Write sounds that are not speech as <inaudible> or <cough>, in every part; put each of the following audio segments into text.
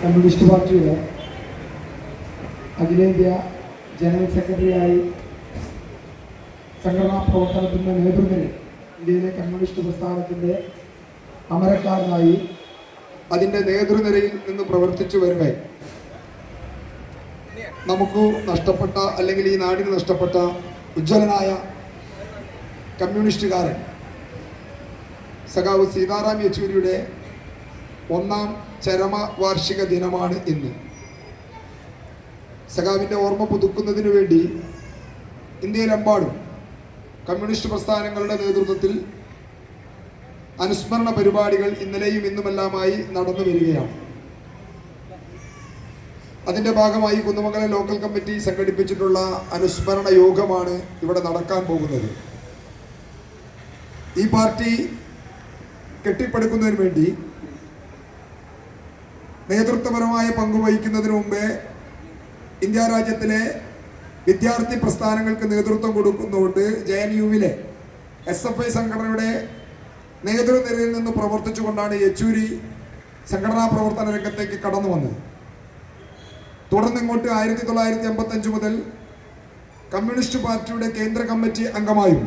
Communist പാർട്ടിയുടെ അഖിലേന്ത്യാ general സെക്രട്ടറിയായി സംഘടനാ പ്രവർത്തനത്തിന്റെ നേതൃത്വത്തിൽ ഇന്ത്യയിലെ കമ്മ്യൂണിസ്റ്റ് പ്രസ്ഥാനത്തിന്റെ അമരക്കാരനായി അതിന്റെ നേതൃനിരയിൽ നിന്ന് പ്രവർത്തിച്ചു വരവേ നമുക്ക് നഷ്ടപ്പെട്ട അല്ലെങ്കിൽ ഈ നാടിന് നഷ്ടപ്പെട്ട ഉജ്ജ്വലനായ കമ്മ്യൂണിസ്റ്റുകാരൻ സഖാവ് സീതാറാം യെച്ചൂരിയുടെ ഒന്നാം ചരമ വാർഷിക ദിനമാണ് ഇന്ന്. സഖാവിന്റെ ഓർമ്മ പുതുക്കുന്നതിന് വേണ്ടി ഇന്ത്യയിലെമ്പാടും കമ്മ്യൂണിസ്റ്റ് പ്രസ്ഥാനങ്ങളുടെ നേതൃത്വത്തിൽ അനുസ്മരണ പരിപാടികൾ ഇന്നലെയും ഇന്നുമെല്ലാമായി നടന്നു വരികയാണ്. അതിന്റെ ഭാഗമായി കുന്നമംഗലം ലോക്കൽ കമ്മിറ്റി സംഘടിപ്പിച്ചിട്ടുള്ള അനുസ്മരണ യോഗമാണ് ഇവിടെ നടക്കാൻ പോകുന്നത്. ഈ പാർട്ടി കെട്ടിപ്പടുക്കുന്നതിന് വേണ്ടി നേതൃത്വപരമായ പങ്ക് വഹിക്കുന്നതിന് മുമ്പേ ഇന്ത്യ രാജ്യത്തിലെ വിദ്യാർത്ഥി പ്രസ്ഥാനങ്ങൾക്ക് നേതൃത്വം കൊടുക്കുന്നതുകൊണ്ട് ജെ എൻ യുവിലെ എസ് എഫ് ഐ സംഘടനയുടെ നേതൃനിരയിൽ നിന്ന് പ്രവർത്തിച്ചുകൊണ്ടാണ് യെച്ചൂരി സംഘടനാ പ്രവർത്തന രംഗത്തേക്ക് കടന്നു വന്നത്. തുടർന്ന് ഇങ്ങോട്ട് ആയിരത്തി തൊള്ളായിരത്തി എൺപത്തി അഞ്ച് മുതൽ കമ്മ്യൂണിസ്റ്റ് പാർട്ടിയുടെ കേന്ദ്ര കമ്മിറ്റി അംഗമായും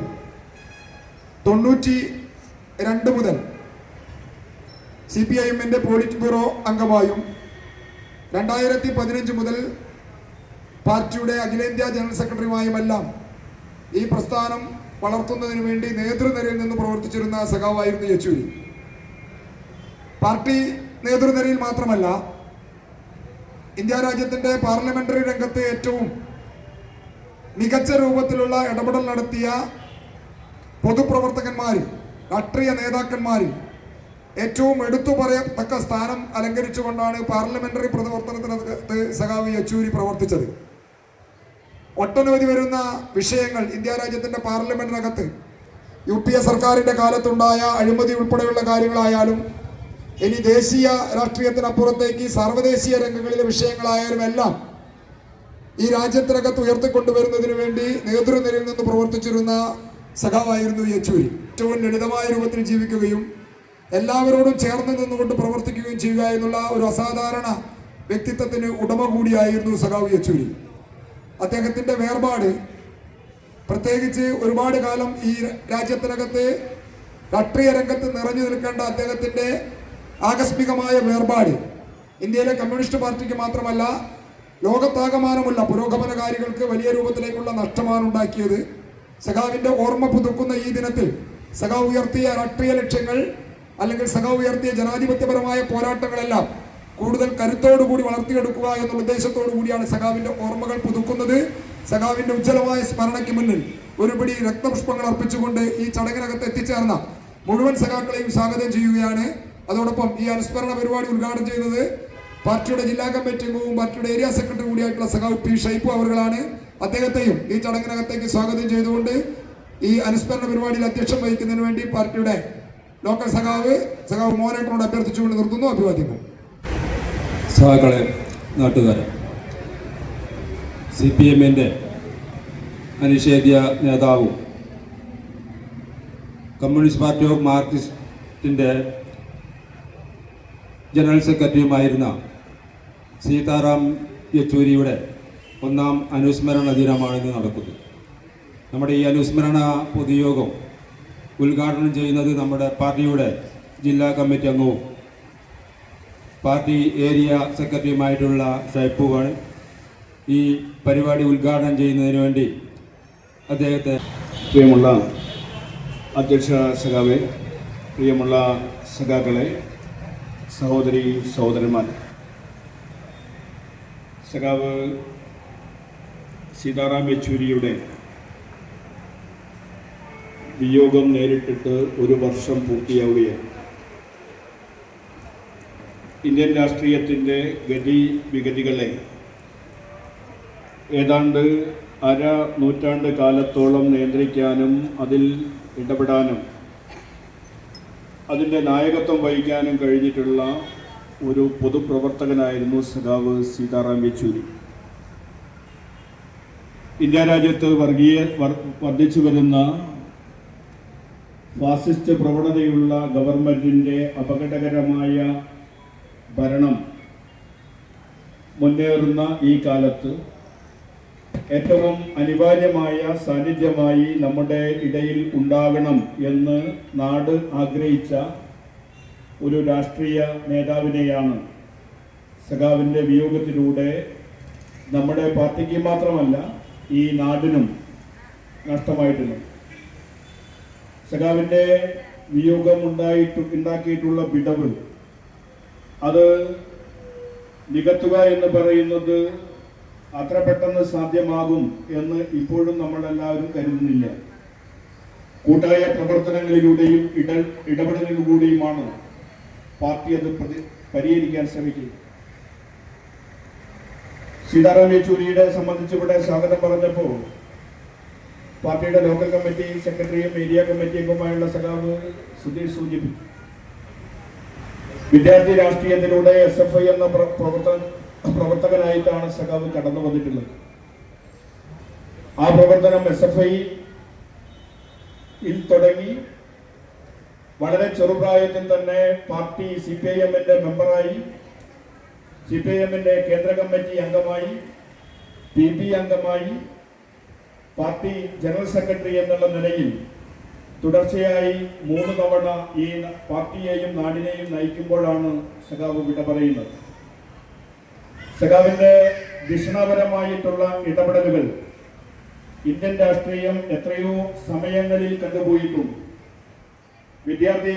തൊണ്ണൂറ്റി രണ്ട് മുതൽ സി പി ഐ എമ്മിന്റെ പോളിറ്റ് ബ്യൂറോ അംഗമായും രണ്ടായിരത്തി പതിനഞ്ച് മുതൽ പാർട്ടിയുടെ അഖിലേന്ത്യാ ജനറൽ സെക്രട്ടറിയുമായുമെല്ലാം ഈ പ്രസ്ഥാനം വളർത്തുന്നതിന് വേണ്ടി നേതൃനിരയിൽ നിന്ന് പ്രവർത്തിച്ചിരുന്ന സഖാവായിരുന്നു യെച്ചൂരി. പാർട്ടി നേതൃനിരയിൽ മാത്രമല്ല ഇന്ത്യ രാജ്യത്തിന്റെ പാർലമെന്ററി രംഗത്ത് ഏറ്റവും മികച്ച രൂപത്തിലുള്ള ഇടപെടൽ നടത്തിയ പൊതുപ്രവർത്തകന്മാരിൽ രാഷ്ട്രീയ നേതാക്കന്മാരിൽ ഏറ്റവും എടുത്തു പറയത്തക്ക സ്ഥാനം അലങ്കരിച്ചുകൊണ്ടാണ് പാർലമെന്ററി പ്രവർത്തനത്തിനകത്ത് സഖാവ് യെച്ചൂരി പ്രവർത്തിച്ചത്. ഒട്ടനവധി വരുന്ന വിഷയങ്ങൾ ഇന്ത്യ രാജ്യത്തിന്റെ പാർലമെന്റിനകത്ത് യു പി എ സർക്കാരിന്റെ കാലത്തുണ്ടായ അഴിമതി ഉൾപ്പെടെയുള്ള കാര്യങ്ങളായാലും ഇനി ദേശീയ രാഷ്ട്രീയത്തിനപ്പുറത്തേക്ക് സർവദേശീയ രംഗങ്ങളിലെ വിഷയങ്ങളായാലും എല്ലാം ഈ രാജ്യത്തിനകത്ത് ഉയർത്തിക്കൊണ്ടുവരുന്നതിന് വേണ്ടി നേതൃനിരയിൽ നിന്ന് പ്രവർത്തിച്ചിരുന്ന സഖാവായിരുന്നു യെച്ചൂരി. ഏറ്റവും ലളിതമായ രൂപത്തിൽ ജീവിക്കുകയും എല്ലാവരോടും ചേർന്ന് നിന്നുകൊണ്ട് പ്രവർത്തിക്കുകയും ചെയ്യുക എന്നുള്ള ഒരു അസാധാരണ വ്യക്തിത്വത്തിന് ഉടമ കൂടിയായിരുന്നു സഖാവ് യെച്ചൂരി. അദ്ദേഹത്തിന്റെ വേർപാട് പ്രത്യേകിച്ച് ഒരുപാട് കാലം ഈ രാജ്യത്തിനകത്ത് രാഷ്ട്രീയ രംഗത്ത് നിറഞ്ഞു നിൽക്കേണ്ട അദ്ദേഹത്തിന്റെ ആകസ്മികമായ വേർപാട് ഇന്ത്യയിലെ കമ്മ്യൂണിസ്റ്റ് പാർട്ടിക്ക് മാത്രമല്ല ലോകത്താകമാനമുള്ള പുരോഗമനകാരികൾക്ക് വലിയ രൂപത്തിലേക്കുള്ള നഷ്ടമാണ് ഉണ്ടാക്കിയത്. സഖാവിന്റെ ഓർമ്മ പുതുക്കുന്ന ഈ ദിനത്തിൽ സഖാവ് ഉയർത്തിയ രാഷ്ട്രീയ ലക്ഷ്യങ്ങൾ അല്ലെങ്കിൽ സഖാവ് ഉയർത്തിയ ജനാധിപത്യപരമായ പോരാട്ടങ്ങളെല്ലാം കൂടുതൽ കരുത്തോടുകൂടി വളർത്തിയെടുക്കുക എന്നുള്ള ഉദ്ദേശത്തോടു കൂടിയാണ് സഖാവിന്റെ ഓർമ്മകൾ പുതുക്കുന്നത്. സഖാവിന്റെ ഉജ്ജ്വലമായ സ്മരണയ്ക്ക് മുന്നിൽ ഒരുപിടി രക്തപുഷ്പങ്ങൾ അർപ്പിച്ചുകൊണ്ട് ഈ ചടങ്ങിനകത്ത് എത്തിച്ചേർന്ന മുഴുവൻ സഖാക്കളെയും സ്വാഗതം ചെയ്യുകയാണ്. അതോടൊപ്പം ഈ അനുസ്മരണ പരിപാടി ഉദ്ഘാടനം ചെയ്യുന്നത് പാർട്ടിയുടെ ജില്ലാ കമ്മിറ്റി അംഗവും പാർട്ടിയുടെ ഏരിയ സെക്രട്ടറി കൂടിയായിട്ടുള്ള സഖാവ് പി ഷൈപ്പു അവരുകളാണ്. അദ്ദേഹത്തെയും ഈ ചടങ്ങിനകത്തേക്ക് സ്വാഗതം ചെയ്തുകൊണ്ട് ഈ അനുസ്മരണ പരിപാടിയിൽ അധ്യക്ഷം വഹിക്കുന്നതിന് വേണ്ടി പാർട്ടിയുടെ ലോക്കൽ സഖാവ് സഖാവ് മോനേട്ടനോട് അഭ്യർത്ഥിച്ചുകൊണ്ട് നിർത്തുന്നു. അഭിവാദ്യങ്ങൾ. സഹാക്കളെ നാട്ടുകാരെ സി പി എമ്മിന്റെ അനിഷേധ്യ നേതാവും കമ്മ്യൂണിസ്റ്റ് പാർട്ടി ഓഫ് മാർക്സിസ്റ്റിന്റെ ജനറൽ സെക്രട്ടറിയുമായിരുന്ന സീതാറാം യെച്ചൂരിയുടെ ഒന്നാം അനുസ്മരണ ദിനമാണിന്ന് നടക്കുന്നത്. നമ്മുടെ ഈ അനുസ്മരണ പൊതുയോഗം ഉദ്ഘാടനം ചെയ്യുന്നത് നമ്മുടെ പാർട്ടിയുടെ ജില്ലാ കമ്മിറ്റി അംഗവും പാർട്ടി ഏരിയ സെക്രട്ടറിയുമായിട്ടുള്ള ഷൈപ്പുവാണ് ഈ പരിപാടി ഉദ്ഘാടനം ചെയ്യുന്നതിന് വേണ്ടി അദ്ദേഹത്തെ പ്രിയമുള്ള അധ്യക്ഷ സഖാവെ പ്രിയമുള്ള സഖാക്കളെ സഹോദരി സഹോദരന്മാർ. സഖാവ് സീതാറാം യെച്ചൂരിയുടെ വിയോഗം നേരിട്ടിട്ട് ഒരു വർഷം പൂർത്തിയാവുകയാണ്. ഇന്ത്യൻ രാഷ്ട്രീയത്തിന്റെ ഗതി വിഗതികളെ ഏതാണ്ട് അര നൂറ്റാണ്ട് കാലത്തോളം നിയന്ത്രിക്കാനും അതിൽ ഇടപെടാനും അതിന്റെ നായകത്വം വഹിക്കാനും കഴിഞ്ഞിട്ടുള്ള ഒരു പൊതുപ്രവർത്തകനായിരുന്നു സഖാവ് സീതാറാം യെച്ചൂരി. ഇന്ത്യ രാജ്യത്ത് വർഗീയ വർ- വർദ്ധിച്ചു വരുന്ന ഫാസിസ്റ്റ് പ്രവണതയുള്ള ഗവൺമെന്റിന്റെ അപകടകരമായ ഭരണം മുന്നേറുന്ന ഈ കാലത്ത് ഏറ്റവും അനിവാര്യമായ സാന്നിധ്യമായി നമ്മുടെ ഇടയിൽ ഉണ്ടാകണം എന്ന് നാട് ആഗ്രഹിച്ച ഒരു രാഷ്ട്രീയ നേതാവിനെയാണ് സഖാവിന്റെ വിയോഗത്തിലൂടെ നമ്മുടെ പാർട്ടിക്ക് മാത്രമല്ല ഈ നാടിനും നഷ്ടമായിട്ടുള്ളത്. സഖാവിന്റെ വിയോഗം ഉണ്ടായിട്ട് ഉണ്ടാക്കിയിട്ടുള്ള വിടവ്. അത് നികത്തുക എന്ന് പറയുന്നത് അത്ര പെട്ടെന്ന് സാധ്യമാകും എന്ന് ഇപ്പോഴും നമ്മളെല്ലാവരും കരുതുന്നില്ല. കൂട്ടായ പ്രവർത്തനങ്ങളിലൂടെയും ഇട ഇടപെടലിലൂടെയുമാണ് പാർട്ടി അത് പരിഹരിക്കാൻ ശ്രമിക്കുന്നത്. സീതാറാം യെച്ചൂരിയുടെ സംബന്ധിച്ച് ഇവിടെ സ്വാഗതം പറഞ്ഞപ്പോൾ പാർട്ടിയുടെ ലോക്കൽ കമ്മിറ്റി സെക്രട്ടറിയും ഏരിയ കമ്മിറ്റിയൊക്കെയുമായുള്ള സഖാവ് സുധീർ സൂചിപ്പിച്ചു. വിദ്യാർത്ഥി രാഷ്ട്രീയത്തിലൂടെ എസ് എഫ് ഐ എന്ന പ്രവർത്തകനായിട്ടാണ് സഖാവ് കടന്നു വന്നിട്ടുള്ളത്. ആ പ്രവർത്തനം എസ് എഫ് ഐയിൽ തുടങ്ങി. വളരെ ചെറുപ്രായത്തിൽ തന്നെ പാർട്ടി സി പി ഐ എമ്മിന്റെ മെമ്പറായി. സി പി ഐ എമ്മിന്റെ കേന്ദ്ര കമ്മിറ്റി അംഗമായി പി ബി അംഗമായി. പാർട്ടി ജനറൽ സെക്രട്ടറി എന്നുള്ള നിലയിൽ തുടർച്ചയായി മൂന്ന് തവണ ഈ പാർട്ടിയെയും നാടിനെയും നയിക്കുമ്പോഴാണ് സഖാവ് വിട പറയുന്നത്. സഖാവിന്റെ ദിഷണപരമായിട്ടുള്ള ഇടപെടലുകൾ ഇന്ത്യൻ രാഷ്ട്രീയം എത്രയോ സമയങ്ങളിൽ കണ്ടുപോയിട്ടുണ്ട് വിദ്യാർത്ഥി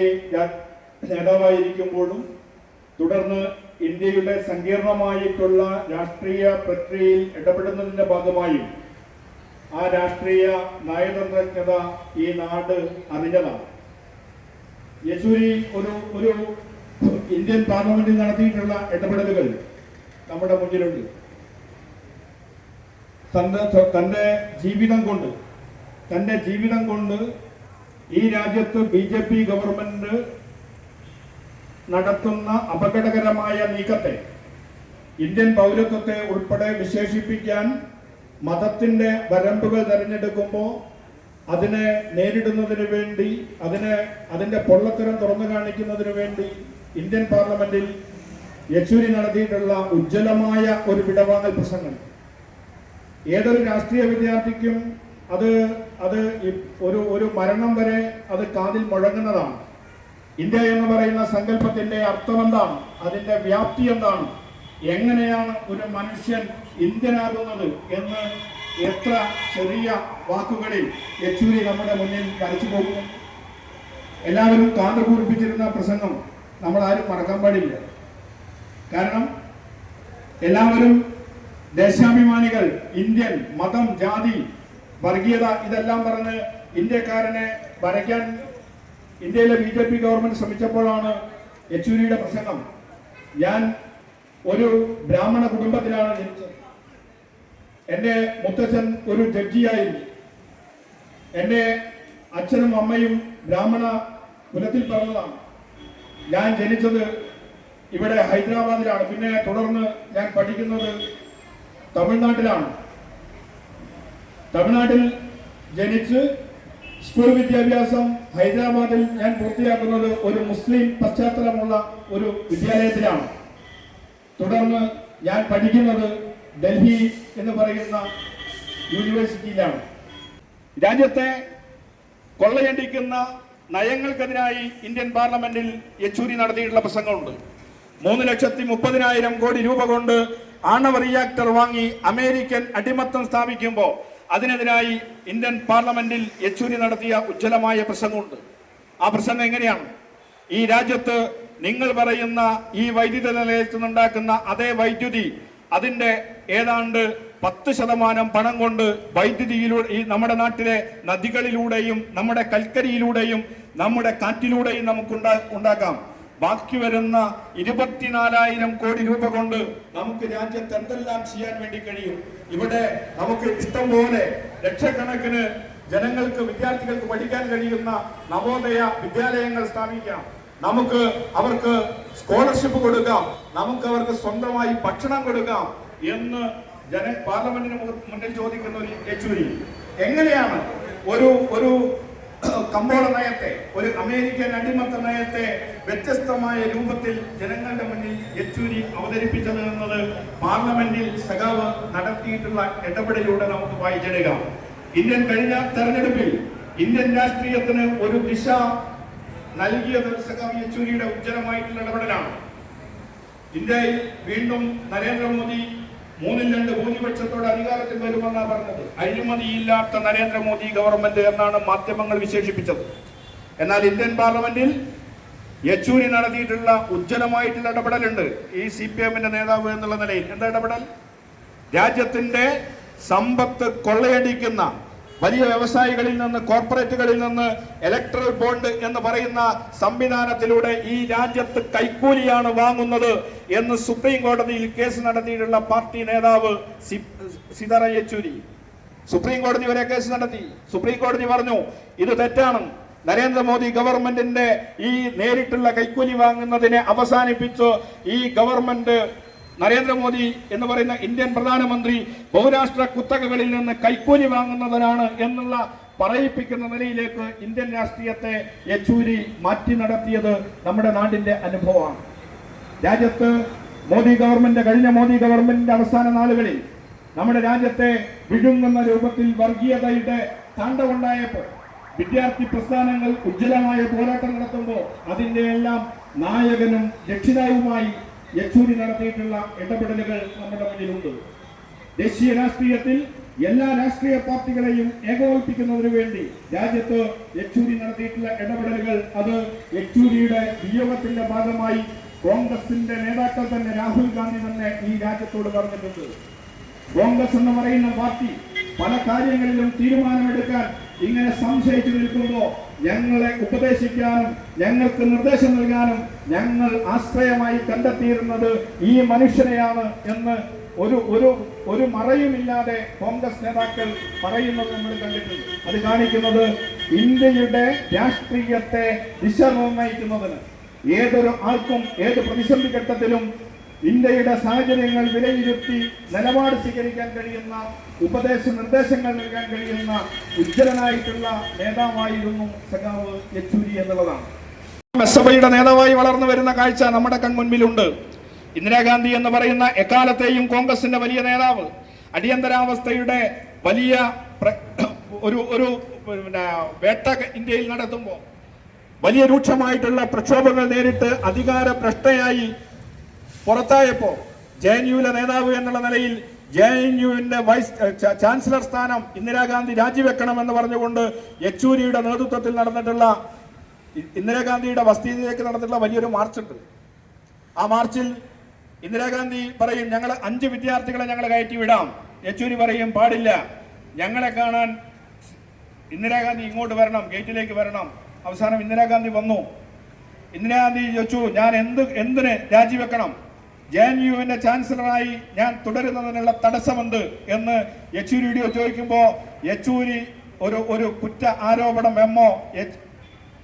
നേതാവായിരിക്കുമ്പോഴും തുടർന്ന് ഇന്ത്യയുടെ സങ്കീർണമായിട്ടുള്ള രാഷ്ട്രീയ പ്രക്രിയയിൽ ഇടപെടുന്നതിന്റെ ഭാഗമായും ആ രാഷ്ട്രീയ നയതന്ത്രജ്ഞത ഈ നാട് അറിഞ്ഞതാണ്. യെച്ചൂരി ഒരു ഒരു ഇന്ത്യൻ പാർലമെന്റിൽ നടത്തിയിട്ടുള്ള ഇടപെടലുകൾ നമ്മുടെ മുന്നിലുണ്ട്. തന്റെ തന്റെ ജീവിതം കൊണ്ട് തന്റെ ജീവിതം കൊണ്ട് ഈ രാജ്യത്ത് ബി ജെ പി ഗവൺമെന്റ് നടത്തുന്ന അപകടകരമായ നീക്കത്തെ ഇന്ത്യൻ പൗരത്വത്തെ ഉൾപ്പെടെ വിശേഷിപ്പിക്കാൻ മതത്തിന്റെ വരമ്പുകൾ തിരഞ്ഞെടുക്കുമ്പോൾ അതിനെ നേരിടുന്നതിന് വേണ്ടി അതിനെ അതിന്റെ പൊള്ളത്തരം തുറന്നു കാണിക്കുന്നതിന് വേണ്ടി ഇന്ത്യൻ പാർലമെന്റിൽ യെച്ചൂരി നടത്തിയിട്ടുള്ള ഉജ്ജ്വലമായ ഒരു വിടവാങ്ങൽ പ്രസംഗം. ഏതൊരു രാഷ്ട്രീയ വിദ്യാർത്ഥിക്കും അത് അത് ഒരു ഒരു മരണം വരെ അത് കാതിൽ മുഴങ്ങുന്നതാണ്. ഇന്ത്യ എന്ന് പറയുന്ന സങ്കല്പത്തിന്റെ അർത്ഥം എന്താണ് അതിന്റെ വ്യാപ്തി എന്താണ്? എങ്ങനെയാണ് ഒരു മനുഷ്യൻ ഇന്ത്യനാകുന്നത് എന്ന് എത്ര ചെറിയ വാക്കുകളിൽ യെച്ചൂരി നമ്മുടെ മുന്നിൽ കരച്ചു പോകുന്നു. എല്ലാവരും കാന്തപൂരിപ്പിച്ചിരുന്ന പ്രസംഗം നമ്മൾ ആരും മറക്കാൻ പാടില്ല. കാരണം എല്ലാവരും ദേശാഭിമാനികൾ ഇന്ത്യൻ മതം ജാതി വർഗീയത ഇതെല്ലാം പറഞ്ഞ് ഇന്ത്യക്കാരനെ വരയ്ക്കാൻ ഇന്ത്യയിലെ ബി ജെ പി ഗവൺമെന്റ് ശ്രമിച്ചപ്പോഴാണ് യെച്ചൂരിയുടെ പ്രസംഗം. ഞാൻ ഒരു ബ്രാഹ്മണ കുടുംബത്തിലാണ് ജനിച്ചത്. എന്റെ മുത്തച്ഛൻ ഒരു ജഡ്ജിയായിരുന്നു. എന്റെ അച്ഛനും അമ്മയും ബ്രാഹ്മണ കുലത്തിൽ പറഞ്ഞതാണ് ഞാൻ ജനിച്ചത് ഇവിടെ ഹൈദരാബാദിലാണ്. പിന്നെ തുടർന്ന് ഞാൻ പഠിക്കുന്നത് തമിഴ്നാട്ടിലാണ്. തമിഴ്നാട്ടിൽ ജനിച്ച് സ്കൂൾ വിദ്യാഭ്യാസം ഹൈദരാബാദിൽ ഞാൻ പൂർത്തിയാക്കുന്നത് ഒരു മുസ്ലിം പശ്ചാത്തലമുള്ള ഒരു വിദ്യാലയത്തിലാണ്. തുടർന്ന് ഞാൻ പഠിക്കുന്നത് ഡൽഹി എന്ന് പറയുന്ന യൂണിവേഴ്സിറ്റിയിലാണ്. രാജ്യത്തെ കൊള്ളയടിക്കുന്ന നയങ്ങൾക്കെതിരായി ഇന്ത്യൻ പാർലമെന്റിൽ യെച്ചൂരി നടത്തിയിട്ടുള്ള പ്രസംഗമുണ്ട്. മൂന്ന് ലക്ഷത്തി മുപ്പതിനായിരം കോടി രൂപ കൊണ്ട് ആണവ റിയാക്ടർ വാങ്ങി അമേരിക്കൻ അടിമത്തം സ്ഥാപിക്കുമ്പോൾ അതിനെതിരായി ഇന്ത്യൻ പാർലമെന്റിൽ യെച്ചൂരി നടത്തിയ ഉജ്ജ്വലമായ പ്രസംഗമുണ്ട്. ആ പ്രസംഗം എങ്ങനെയാണ്? ഈ രാജ്യത്ത് നിങ്ങൾ പറയുന്ന ഈ വൈദ്യുത നിലയത്തിൽ നിന്നുണ്ടാക്കുന്ന അതേ വൈദ്യുതി അതിന്റെ ഏതാണ്ട് പത്ത് ശതമാനം പണം കൊണ്ട് വൈദ്യുതിയിലൂടെ ഈ നമ്മുടെ നാട്ടിലെ നദികളിലൂടെയും നമ്മുടെ കൽക്കരിയിലൂടെയും നമ്മുടെ കാറ്റിലൂടെയും നമുക്ക് ഉണ്ടാക്കാം. ബാക്കി വരുന്ന ഇരുപത്തിനാലായിരം കോടി രൂപ കൊണ്ട് നമുക്ക് രാജ്യത്ത് എന്തെല്ലാം ചെയ്യാൻ വേണ്ടി കഴിയും? ഇവിടെ നമുക്ക് ഇഷ്ടം പോലെ ലക്ഷക്കണക്കിന് ജനങ്ങൾക്ക് വിദ്യാർത്ഥികൾക്ക് പഠിക്കാൻ കഴിയുന്ന നവോദയ വിദ്യാലയങ്ങൾ സ്ഥാപിക്കാം. നമുക്ക് അവർക്ക് സ്കോളർഷിപ്പ് കൊടുക്കാം. നമുക്ക് അവർക്ക് സ്വന്തമായി ഭക്ഷണം കൊടുക്കാം എന്ന് ജന പാർലമെന്റിന് മുന്നിൽ ചോദിക്കുന്ന ഒരു യെച്ചൂരി. എങ്ങനെയാണ് ഒരു ഒരു <coughs> കമ്പോള നയത്തെ ഒരു അമേരിക്കൻ അടിമത്ത നയത്തെ വ്യത്യസ്തമായ രൂപത്തിൽ ജനങ്ങളുടെ മുന്നിൽ യെച്ചൂരി അവതരിപ്പിച്ചത് എന്നത് പാർലമെന്റിൽ സഖാവ് നടത്തിയിട്ടുള്ള ഇടപെടലിലൂടെ നമുക്ക് വായിച്ചെടുക്കാം. ഇന്ത്യൻ കഴിഞ്ഞ തെരഞ്ഞെടുപ്പിൽ ഇന്ത്യൻ രാഷ്ട്രീയത്തിന് ഒരു ദിശ നൽകിയത് സഖാവ് യെച്ചൂരിയുടെ ഉജ്ജ്വലമായിട്ടുള്ള ഇടപെടലാണ്. ഇന്ത്യയിൽ വീണ്ടും നരേന്ദ്രമോദി മൂന്നിൽ രണ്ട് ഭൂരിപക്ഷത്തോടെ അധികാരത്തിൽ വരുമെന്നാണ് പറഞ്ഞത്. അഴിമതിയില്ലാത്ത നരേന്ദ്രമോദി ഗവൺമെന്റ് എന്നാണ് മാധ്യമങ്ങൾ വിശേഷിപ്പിച്ചത്. എന്നാൽ ഇന്ത്യൻ പാർലമെന്റിൽ യെച്ചൂരി നടത്തിയിട്ടുള്ള ഉജ്ജ്വലമായിട്ടുള്ള ഇടപെടലുണ്ട്. ഈ സി പി എമ്മിന്റെ നേതാവ് എന്നുള്ള നിലയിൽ. എന്താ ഇടപെടൽ? രാജ്യത്തിന്റെ സമ്പത്ത് കൊള്ളയടിക്കുന്ന വലിയ വ്യവസായികളിൽ നിന്ന് കോർപ്പറേറ്റുകളിൽ നിന്ന് ഇലക്ട്രൽ ബോണ്ട് എന്ന് പറയുന്ന സംവിധാനത്തിലൂടെ ഈ രാജ്യത്ത് കൈക്കൂലിയാണ് വാങ്ങുന്നത് എന്ന് സുപ്രീം കോടതിയിൽ കേസ് നടത്തിയിട്ടുള്ള പാർട്ടി നേതാവ് സിതറ യെച്ചൂരി. സുപ്രീം കോടതി വരെ കേസ് നടത്തി. സുപ്രീം കോടതി പറഞ്ഞു ഇത് തെറ്റാണ്. നരേന്ദ്രമോദി ഗവൺമെന്റിന്റെ ഈ നേരിട്ടുള്ള കൈക്കൂലി വാങ്ങുന്നതിനെ അവസാനിപ്പിച്ച് ഈ ഗവൺമെന്റ് നരേന്ദ്രമോദി എന്ന് പറയുന്ന ഇന്ത്യൻ പ്രധാനമന്ത്രി ബഹുരാഷ്ട്ര കുത്തകകളിൽ നിന്ന് കൈക്കൂലി വാങ്ങുന്നവരാണ് എന്നുള്ള പറയിപ്പിക്കുന്ന നിലയിലേക്ക് ഇന്ത്യൻ രാഷ്ട്രീയത്തെ യെച്ചൂരി മാറ്റി നടത്തിയത് നമ്മുടെ നാടിന്റെ അനുഭവമാണ്. രാജ്യത്ത് മോദി ഗവൺമെന്റ് കഴിഞ്ഞ മോദി ഗവൺമെന്റിന്റെ അവസാന നാളുകളിൽ നമ്മുടെ രാജ്യത്തെ വിഴുങ്ങുന്ന രൂപത്തിൽ വർഗീയതയുടെ താണ്ഡവുണ്ടായപ്പോൾ വിദ്യാർത്ഥി പ്രസ്ഥാനങ്ങൾ ഉജ്ജ്വലമായ പോരാട്ടം നടത്തുമ്പോൾ അതിന്റെ എല്ലാം നായകനും രക്ഷിതാവുമായി യെച്ചൂരി നടത്തിയിട്ടുള്ള ഇടപെടലുകൾ നമ്മുടെ മുന്നിലുണ്ട്. ദേശീയ രാഷ്ട്രീയത്തിൽ എല്ലാ രാഷ്ട്രീയ പാർട്ടികളെയും ഏകോപിപ്പിക്കുന്നതിനു വേണ്ടി രാജ്യത്ത് യച്ചൂരി നടത്തിയിട്ടുള്ള ഇടപെടലുകൾ അത് യച്ചൂരിയുടെ വിയോഗത്തിന്റെ ഭാഗമായി കോൺഗ്രസിന്റെ നേതാക്കൾ തന്നെ രാഹുൽ ഗാന്ധി തന്നെ ഈ രാജ്യത്തോട് പറഞ്ഞിട്ടുണ്ട്. കോൺഗ്രസ് എന്ന് പറയുന്ന പാർട്ടി പല കാര്യങ്ങളിലും തീരുമാനമെടുക്കാൻ ഇങ്ങനെ സംശയിച്ചു നിൽക്കുമ്പോൾ ഞങ്ങളെ ഉപദേശിക്കാനും ഞങ്ങൾക്ക് നിർദ്ദേശം നൽകാനും ഞങ്ങൾ ആശ്രയമായി കണ്ടെത്തിയിരുന്നത് ഈ മനുഷ്യനെയാണ് എന്ന് ഒരു ഒരു ഒരു മറയുമില്ലാതെ കോൺഗ്രസ് നേതാക്കൾ പറയുന്നത് നമ്മൾ കണ്ടിട്ടുണ്ട്. അത് കാണിക്കുന്നത് ഇന്ത്യയുടെ രാഷ്ട്രീയത്തെ ദിശ നിർണയിക്കുന്നതിന് ഏതൊരു ആൾക്കും ഏത് പ്രതിസന്ധി ഘട്ടത്തിലും ഇന്ത്യയുടെ സാഹചര്യങ്ങൾ വിലയിരുത്തി നിലപാട് സ്വീകരിക്കാൻ കഴിയുന്ന ഉപദേശ നിർദ്ദേശങ്ങൾ നൽകാൻ കഴിയുന്ന ഉജ്ജ്വലനായിട്ടുള്ള നേതാവായിരുന്നു സഖാവ് യെച്ചൂരി എന്നുള്ളതാണ്. എഫ് നേതാവായി വളർന്നു വരുന്ന കാഴ്ച നമ്മുടെ കൺമുൻപിലുണ്ട്. ഇന്ദിരാഗാന്ധി എന്ന് പറയുന്ന എക്കാലത്തെയും കോൺഗ്രസിന്റെ വലിയ നേതാവ് അടിയന്തരാവസ്ഥയുടെ വലിയ ഒരു ഒരു പിന്നെ വേട്ട ഇന്ത്യയിൽ നടത്തുമ്പോൾ വലിയ രൂക്ഷമായിട്ടുള്ള പ്രക്ഷോഭങ്ങൾ നേരിട്ട് അധികാര ഭ്രഷ്ടയായി പുറത്തായപ്പോ ജെ എൻ യുവിലെ നേതാവ് എന്നുള്ള നിലയിൽ ജെ എൻ യുവിന്റെ വൈസ് ചാൻസലർ സ്ഥാനം ഇന്ദിരാഗാന്ധി രാജിവെക്കണമെന്ന് പറഞ്ഞുകൊണ്ട് യെച്ചൂരിയുടെ നേതൃത്വത്തിൽ നടന്നിട്ടുള്ള ഇന്ദിരാഗാന്ധിയുടെ വസതിയിലേക്ക് നടന്നിട്ടുള്ള വലിയൊരു മാർച്ചുണ്ട്. ആ മാർച്ചിൽ ഇന്ദിരാഗാന്ധി പറയും ഞങ്ങൾ അഞ്ച് വിദ്യാർത്ഥികളെ ഞങ്ങൾ കയറ്റി വിടാം. യെച്ചൂരി പറയും പാടില്ല. ഞങ്ങളെ കാണാൻ ഇന്ദിരാഗാന്ധി ഇങ്ങോട്ട് വരണം ഗേറ്റിലേക്ക് വരണം. അവസാനം ഇന്ദിരാഗാന്ധി വന്നു. ഇന്ദിരാഗാന്ധി ചോദിച്ചു ഞാൻ എന്ത് എന്തിന് രാജിവെക്കണം? ജെ എൻ യുവിന്റെ ചാൻസലറായി ഞാൻ തുടരുന്നതിനുള്ള തടസ്സമുണ്ട് എന്ന് യെച്ചൂരിയോട് ചോദിക്കുമ്പോൾ യെച്ചൂരി ഒരു ഒരു കുറ്റ ആരോപണം മെമ്മോ യെ-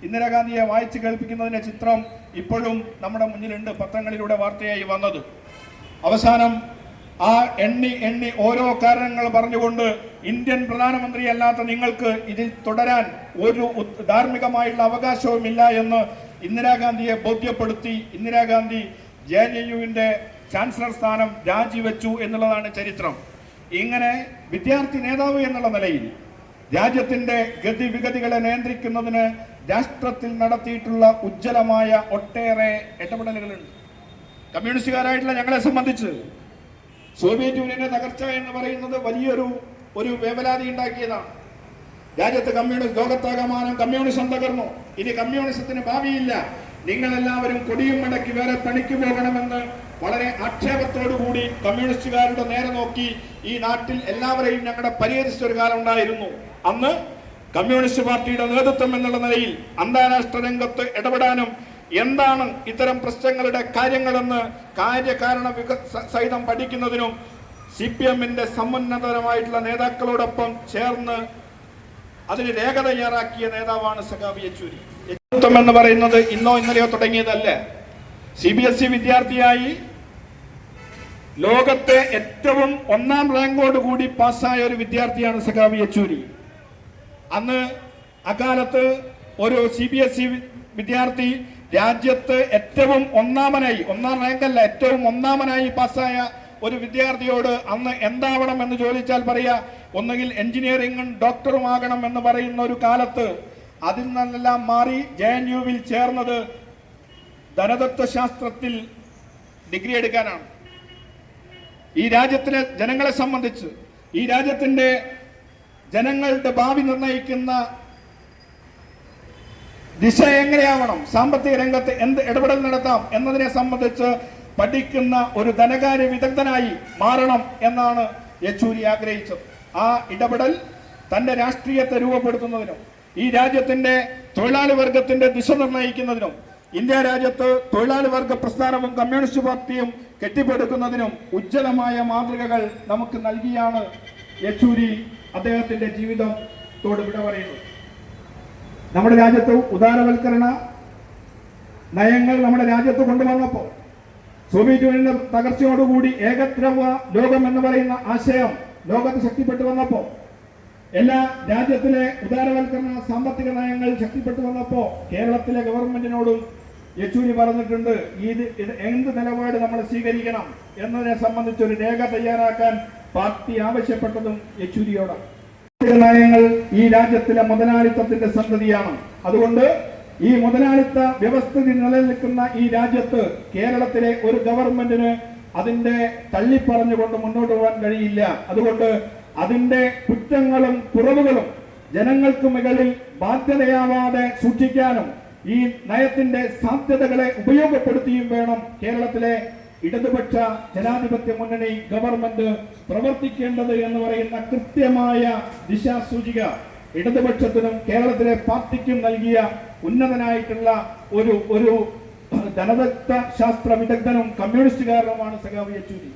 ഇന്ദിരാഗാന്ധിയെ വായിച്ചു കേൾപ്പിക്കുന്നതിന്റെ ചിത്രം ഇപ്പോഴും നമ്മുടെ മുന്നിലുണ്ട് പത്രങ്ങളിലൂടെ വാർത്തയായി വന്നത്. അവസാനം ആ എണ്ണി എണ്ണി ഓരോ കാരണങ്ങൾ പറഞ്ഞുകൊണ്ട് ഇന്ത്യൻ പ്രധാനമന്ത്രി അല്ലാത്ത നിങ്ങൾക്ക് ഇതിൽ തുടരാൻ ഒരു ധാർമ്മികമായുള്ള അവകാശവുമില്ല എന്ന് ഇന്ദിരാഗാന്ധിയെ ബോധ്യപ്പെടുത്തി. ഇന്ദിരാഗാന്ധി ജെ എൻ യുവിന്റെ ചാൻസലർ സ്ഥാനം രാജിവെച്ചു എന്നുള്ളതാണ് ചരിത്രം. ഇങ്ങനെ വിദ്യാർത്ഥി നേതാവ് എന്നുള്ള നിലയിൽ രാജ്യത്തിന്റെ ഗതിവിഗതികളെ നിയന്ത്രിക്കുന്നതിന് രാഷ്ട്രത്തിൽ നടത്തിയിട്ടുള്ള ഉജ്ജ്വലമായ ഒട്ടേറെ ഇടപെടലുകളുണ്ട്. കമ്മ്യൂണിസ്റ്റുകാരായിട്ടുള്ള ഞങ്ങളെ സംബന്ധിച്ച് സോവിയറ്റ് യൂണിയന്റെ തകർച്ച എന്ന് പറയുന്നത് വലിയൊരു ഒരു വേവലാതി ഉണ്ടാക്കിയതാണ്. രാജ്യത്ത് കമ്മ്യൂണിസ്റ്റ് ലോകത്താകമാനം കമ്മ്യൂണിസം തകർന്നു. ഇനി കമ്മ്യൂണിസത്തിന് ഭാവിയില്ല. നിങ്ങളെല്ലാവരും കൊടിയും മടക്കി വേറെ പണിക്ക് പോകണമെന്ന് വളരെ ആക്ഷേപത്തോടുകൂടി കമ്മ്യൂണിസ്റ്റുകാരുടെ നേരെ നോക്കി ഈ നാട്ടിൽ എല്ലാവരെയും ഞങ്ങളുടെ പരിഹരിച്ച ഒരു കാലം ഉണ്ടായിരുന്നു. അന്ന് കമ്മ്യൂണിസ്റ്റ് പാർട്ടിയുടെ നേതൃത്വം എന്നുള്ള നിലയിൽ അന്താരാഷ്ട്ര രംഗത്ത് ഇടപെടാനും എന്താണ് ഇത്തരം പ്രശ്നങ്ങളുടെ കാര്യങ്ങളെന്ന് കാര്യകാരണ വിക സഹിതം പഠിക്കുന്നതിനും സി പി എമ്മിന്റെ സമുന്നതരമായിട്ടുള്ള നേതാക്കളോടൊപ്പം ചേർന്ന് അതിന് രേഖ തയ്യാറാക്കിയ നേതാവാണ് സഖാബ് യെച്ചൂരി. നേതൃത്വം എന്ന് പറയുന്നത് ഇന്നോ ഇന്നലെയോ തുടങ്ങിയതല്ല? സി ബി എസ് ഇ വിദ്യാർത്ഥിയായി ലോകത്തെ ഏറ്റവും ഒന്നാം റാങ്കോട് കൂടി പാസ്സായ ഒരു വിദ്യാർത്ഥിയാണ് സഖാവി യെച്ചൂരി. അന്ന് അക്കാലത്ത് ഒരു സി ബി എസ് ഇ വിദ്യാർത്ഥി രാജ്യത്ത് ഏറ്റവും ഒന്നാമനായി ഒന്നാം റാങ്കല്ല ഏറ്റവും ഒന്നാമനായി പാസ്സായ ഒരു വിദ്യാർത്ഥിയോട് അന്ന് എന്താവണം എന്ന് ചോദിച്ചാൽ പറയാ ഒന്നുകിൽ എഞ്ചിനീയറിംഗും ഡോക്ടറും ആകണം എന്ന് പറയുന്ന ഒരു കാലത്ത് അതിൽ നിന്നെല്ലാം മാറി ജെ എൻ യുവിൽ ചേർന്നത് ധനതത്വശാസ്ത്രത്തിൽ ഡിഗ്രി എടുക്കാനാണ്. ഈ രാജ്യത്തിലെ ജനങ്ങളെ സംബന്ധിച്ച് ഈ രാജ്യത്തിന്റെ ജനങ്ങളുടെ ഭാവി നിർണയിക്കുന്ന ദിശ എങ്ങനെയാവണം സാമ്പത്തിക രംഗത്ത് എന്ത് ഇടപെടൽ നടത്താം എന്നതിനെ സംബന്ധിച്ച് പഠിക്കുന്ന ഒരു ധനകാര്യ വിദഗ്ധനായി മാറണം എന്നാണ് യെച്ചൂരി ആഗ്രഹിച്ചത്. ആ ഇടപെടൽ തന്റെ രാഷ്ട്രീയത്തെ രൂപപ്പെടുത്തുന്നതിനും ഈ രാജ്യത്തിന്റെ തൊഴിലാളി വർഗത്തിന്റെ ദിശ നിർണയിക്കുന്നതിനും ഇന്ത്യ രാജ്യത്ത് തൊഴിലാളി വർഗ പ്രസ്ഥാനവും കമ്മ്യൂണിസ്റ്റ് പാർട്ടിയും കെട്ടിപ്പടുക്കുന്നതിനും ഉജ്ജ്വലമായ മാതൃകകൾ നമുക്ക് നൽകിയാണ് യെച്ചൂരി അദ്ദേഹത്തിന്റെ ജീവിതത്തോട് വിട പറയുന്നത്. നമ്മുടെ രാജ്യത്ത് ഉദാരവൽക്കരണ നയങ്ങൾ നമ്മുടെ രാജ്യത്ത് കൊണ്ടുവന്നപ്പോൾ സോവിയറ്റ് യൂണിയന്റെ തകർച്ചയോടുകൂടി ഏകദ്രവ ലോകം എന്ന് പറയുന്ന ആശയം ലോകത്ത് ശക്തിപ്പെട്ടു വന്നപ്പോൾ എല്ലാ രാജ്യത്തിലെ ഉദാരവൽക്കരണ സാമ്പത്തിക നയങ്ങൾ ശക്തിപ്പെട്ടു വന്നപ്പോൾ കേരളത്തിലെ ഗവൺമെന്റിനോടും യെച്ചൂരി പറഞ്ഞിട്ടുണ്ട് ഇത് എന്ത് നിലപാട് നമ്മൾ സ്വീകരിക്കണം എന്നതിനെ സംബന്ധിച്ച് ഒരു രേഖ തയ്യാറാക്കാൻ പാർട്ടി ആവശ്യപ്പെട്ടതും യെച്ചൂരിയോടാണ്. നയങ്ങൾ ഈ രാജ്യത്തിലെ മുതലാളിത്തത്തിന്റെ സന്തതിയാണ് അതുകൊണ്ട് ഈ മുതലാളിത്ത വ്യവസ്ഥിതി നിലനിൽക്കുന്ന ഈ രാജ്യത്ത് കേരളത്തിലെ ഒരു ഗവൺമെന്റിന് അതിന്റെ തള്ളിപ്പറഞ്ഞുകൊണ്ട് മുന്നോട്ട് പോകാൻ കഴിയില്ല. അതുകൊണ്ട് അതിന്റെ കുറ്റങ്ങളും കുറവുകളും ജനങ്ങൾക്ക് മുകളിൽ ബാധ്യതയാവാതെ സൂക്ഷിക്കാനും ഈ നയത്തിന്റെ സാധ്യതകളെ ഉപയോഗപ്പെടുത്തിയും വേണം കേരളത്തിലെ ഇടതുപക്ഷ ജനാധിപത്യ മുന്നണി ഗവൺമെന്റ് പ്രവർത്തിക്കേണ്ടത് എന്ന് പറയുന്ന കൃത്യമായ ദിശാസൂചിക ഇടതുപക്ഷത്തിനും കേരളത്തിലെ പാർട്ടിക്കും നൽകിയ ഉന്നതനായിട്ടുള്ള ഒരു ഒരു ധനതത്വ ശാസ്ത്ര വിദഗ്ധനും കമ്മ്യൂണിസ്റ്റുകാരനുമാണ് സഖാവ് യെച്ചൂരി.